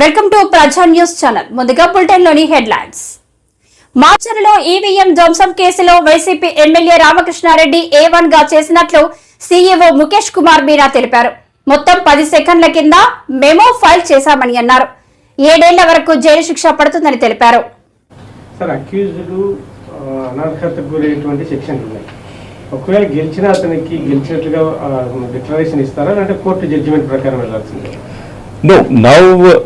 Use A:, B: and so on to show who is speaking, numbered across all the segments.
A: Welcome to Praja news channel. ముందుగా బులెటిన్లోని headlines. మార్చర్లో ఈవీఎం ధ్వంసం కేసులో వైసీపీ ఎమ్మెల్యే రామకృష్ణారెడ్డి ఏ వన్గా చేసినట్లు సీఈఓ ముఖేష్ కుమార్ మీనా తెలిపారు. మొత్తం పది సెకండ్ల కింద మెమో ఫైల్ చేశామని అన్నారు. ఏడేళ్ళ వరకు జైలు శిక్ష పడుతుందని తెలిపారు.
B: ఒకవేళ గెలిచిన అతనికి గెలిచినట్లుగా డిక్లరేషన్ ఇస్తారా? అంటే కోర్టు జడ్జిమెంట్ ప్రకారం వెళ్ళాల్సిందే?
C: No, now uh,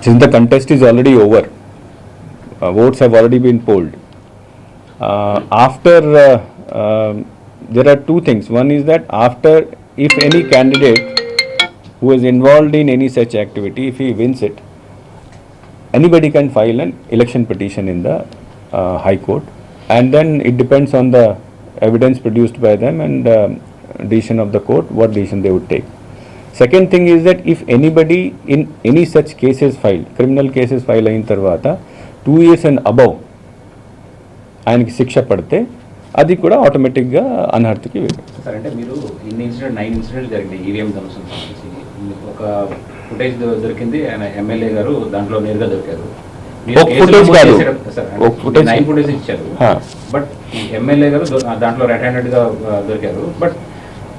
C: since the contest is already over, uh, votes have already been polled. Uh, after uh, um, there are two things. One is that after, if any candidate who is involved in any such activity, if he wins it, anybody can file an election petition in the uh, High Court, and then it depends on the evidence produced by them and um, decision of the court what decision they would take. Second thing is that if anybody in any such cases filed, criminal cases file అయిన తర్వాత two years and above ఆయనకి శిక్ష పడితే అది కూడా ఆటోమేటిక్గా అనర్హతకి
D: అంటే మీరు ఇన్ని ఇన్సిడెంట్ నైన్ ఇన్సిడెంట్స్ జరిగింది ఈవీఎం ధ్వంసం ఒక ఫుటేజ్ దొరికింది ఆయన ఎమ్మెల్యే గారు దాంట్లో నేరుగా దొరికారు.
C: ఒక కాదు. ఒక footage-
D: నైన్ ఫుటేజ్ ఇచ్చారు. బట్ ఎమ్మెల్యే గారు దాంట్లో రెడ్ హ్యాండెడ్గా దొరికారు. బట్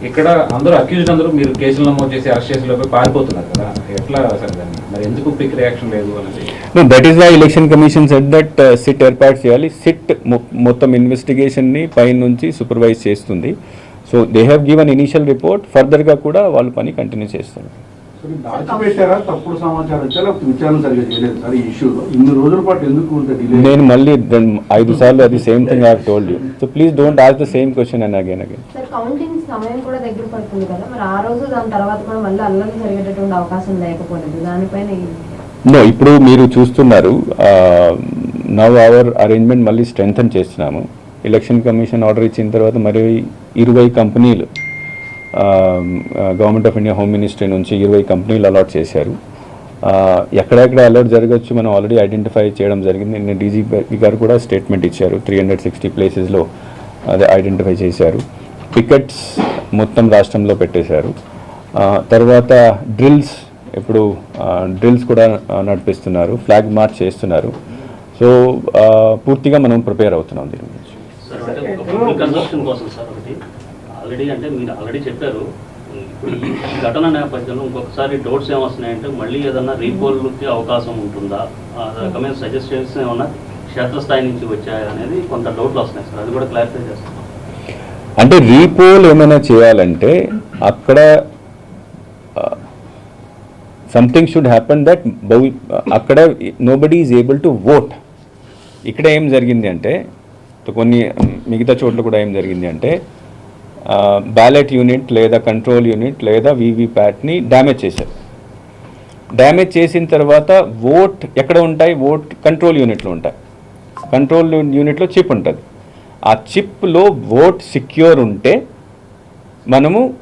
D: ఇక్కడ అందరూ అక్యూజ్డ్ అందరూ మీరు కేసులు నమోదు చేసి అరెస్ట్ చేసి లోపే పారిపోతున్నారు కదా. ఎట్లా సార్ దాన్ని? మరి ఎందుకు క్విక్ రియాక్షన్ లేదు అనేది
C: that is why election commission set that SIT ఏర్పాటు చేయాలి. సిట్ మొత్తం ఇన్వెస్టిగేషన్ని పై నుంచి సూపర్వైజ్ చేస్తుంది. So they have given initial report ఫర్దర్గా కూడా వాళ్ళు పని కంటిన్యూ చేస్తారు నేను మళ్ళీ ఐదు సార్లు అది same thing I told you so please don't ask the same question and again again
E: sir counting సమయం కూడా దగ్గర పడుతుంది కదా. మరి ఆ రోజు దాని తర్వాత కూడా మళ్ళీ అల్లరి జరిగేటటువంటి అవకాశం లేకపోలేదు. దానిపైన ఈ-
C: నో ఇప్పుడు మీరు చూస్తున్నారు నవ్ అవర్ అరేంజ్మెంట్ మళ్ళీ స్ట్రెంగ్తన్ చేస్తున్నాము. ఎలక్షన్ కమిషన్ ఆర్డర్ ఇచ్చిన తర్వాత మరి ఇరవై కంపెనీలు government of India home ministry నుంచి ఇరవై కంపెనీలు అలాట్ చేశారు. ఎక్కడెక్కడ అలర్ట్ జరగచ్చు మనం ఆల్రెడీ ఐడెంటిఫై చేయడం జరిగింది. నిన్న డీజీపీ గారు కూడా స్టేట్మెంట్ ఇచ్చారు. త్రీ హండ్రెడ్ సిక్స్టీ ప్లేసెస్లో అదే ఐడెంటిఫై చేశారు. పికెట్స్ మొత్తం రాష్ట్రంలో పెట్టేశారు. తర్వాత డ్రిల్స్ ఇప్పుడు డ్రిల్స్ కూడా నడిపిస్తున్నారు. ఫ్లాగ్ మార్చ్ చేస్తున్నారు. సో పూర్తిగా మనం ప్రిపేర్ అవుతున్నాం దీని గురించి.
F: ఆల్రెడీ అంటే మీరు ఆల్రెడీ చెప్పారు. ఇప్పుడు ఈ ఘటన నేపథ్యంలో ఇంకొకసారి డౌట్స్ ఏమొస్తున్నాయంటే మళ్ళీ ఏదన్నా రీపోల్కి అవకాశం ఉంటుందా? ఆ రకమైన సజెషన్స్ ఏమన్నా క్షేత్రస్థాయి నుంచి వచ్చాయా అనేది కొంత డౌట్లు వస్తున్నాయి సార్. అది కూడా క్లారిఫై చేస్తాం.
C: అంటే రీపోల్ ఏమైనా చేయాలంటే అక్కడ సంథింగ్ షుడ్ హ్యాపన్ దట్ అక్కడ nobody is able to vote ఇక్కడ ఏం జరిగింది అంటే కొన్ని మిగతా చోట్ల కూడా ఏం జరిగింది అంటే బ్యాలెట్ యూనిట్ లేదా కంట్రోల్ యూనిట్ లేదా వీవీప్యాట్ని డ్యామేజ్ చేశారు. డ్యామేజ్ చేసిన తర్వాత ఓట్ ఎక్కడ ఉంటాయి? ఓట్ కంట్రోల్ యూనిట్లు ఉంటాయి. కంట్రోల్ యూనిట్లో చిప్ ఉంటుంది. ఆ చిప్లో ఓట్ సిక్యూర్ ఉంటే మనము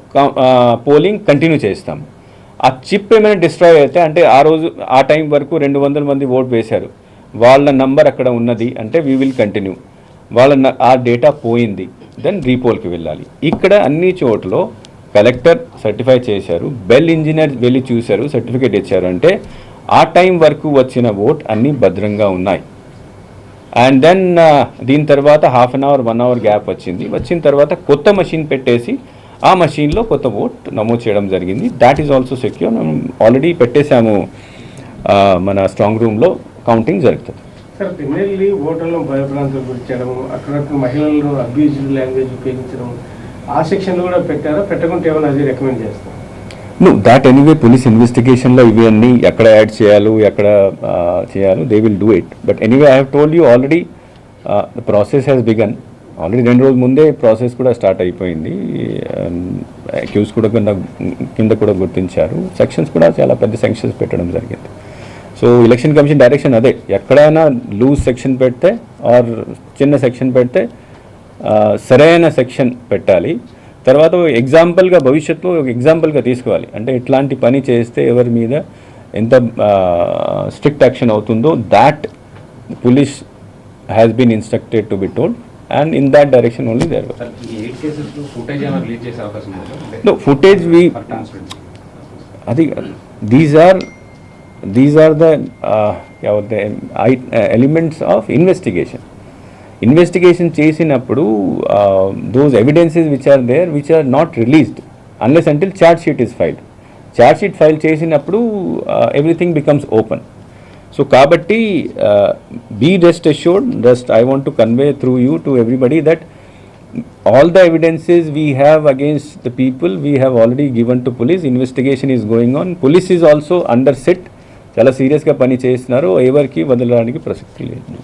C: పోలింగ్ కంటిన్యూ చేస్తాం ఆ చిప్ ఏమైనా డిస్ట్రాయ్ అయితే అంటే ఆ రోజు ఆ టైం వరకు రెండు వందల మంది ఓట్ వేశారు. వాళ్ళ నంబర్ అక్కడ ఉన్నది అంటే వీ విల్ కంటిన్యూ. వాళ్ళ న- ఆ డేటా పోయింది. దెన్ రీపోల్కి వెళ్ళాలి. ఇక్కడ అన్ని చోట్ల కలెక్టర్ సర్టిఫై చేశారు. బెల్ ఇంజనీర్ వెళ్ళి చూశారు సర్టిఫికేట్ ఇచ్చారు. అంటే ఆ టైం వరకు వచ్చిన ఓట్ అన్నీ భద్రంగా ఉన్నాయి. అండ్ దెన్ దీని తర్వాత half an hour one hour gap వచ్చింది. వచ్చిన తర్వాత కొత్త మషిన్ పెట్టేసి ఆ మషిన్లో కొత్త ఓట్ నమోదు చేయడం జరిగింది. దాట్ ఈజ్ ఆల్సో సెక్యూర్ మనం ఆల్రెడీ పెట్టేశాము మన స్ట్రాంగ్ రూమ్లో కౌంటింగ్ జరుగుతుంది.
B: సార్ పిన్నెల్లి ఓటర్లను భయభ్రాంతులు గురించడం అక్కడ మహిళలను అబ్యూజివ్ లాంగ్వేజ్ ఉపయోగించడం ఆ సెక్షన్లు కూడా పెట్టారా? పెట్టకుంటే ఏమైనా అది రికమెండ్ చేస్తాం
C: నో దాట్ ఎనీవే పోలీస్ ఇన్వెస్టిగేషన్లో ఇవి అన్నీ ఎక్కడ యాడ్ చేయాలో ఎక్కడ చేయాలో they will do it but anyway I have told you already the process has begun already రెండు రోజుల ముందే ప్రాసెస్ కూడా స్టార్ట్ అయిపోయింది. అక్యూస్ కూడా కింద కింద కూడా గుర్తించారు. సెక్షన్స్ కూడా చాలా పెద్ద సెక్షన్స్ పెట్టడం జరిగింది. సో ఎలక్షన్ కమిషన్ డైరెక్షన్ అదే. ఎక్కడైనా లూజ్ సెక్షన్ పెడితే ఆర్ చిన్న సెక్షన్ పెడితే సరైన సెక్షన్ పెట్టాలి. తర్వాత ఎగ్జాంపుల్గా భవిష్యత్తులో ఒక ఎగ్జాంపుల్గా తీసుకోవాలి. అంటే ఇట్లాంటి పని చేస్తే ఎవరి మీద ఎంత స్ట్రిక్ట్ యాక్షన్ అవుతుందో that police
D: has been instructed to be told and in that
C: direction
D: only
C: there footage
D: footage we
C: అది these are these are the elements of investigation investigation చేసినప్పుడు those evidences which are there which are not released unless until charge sheet is filed charge sheet file చేసినప్పుడు everything becomes open so కాబట్టి be rest assured just I want to convey through you to everybody that all the evidences we have against the people we have already given to police investigation is going on police is also under sit చాలా సీరియస్గా పని చేస్తున్నారు. ఎవరికి వదలడానికి ప్రసక్తి లేదు.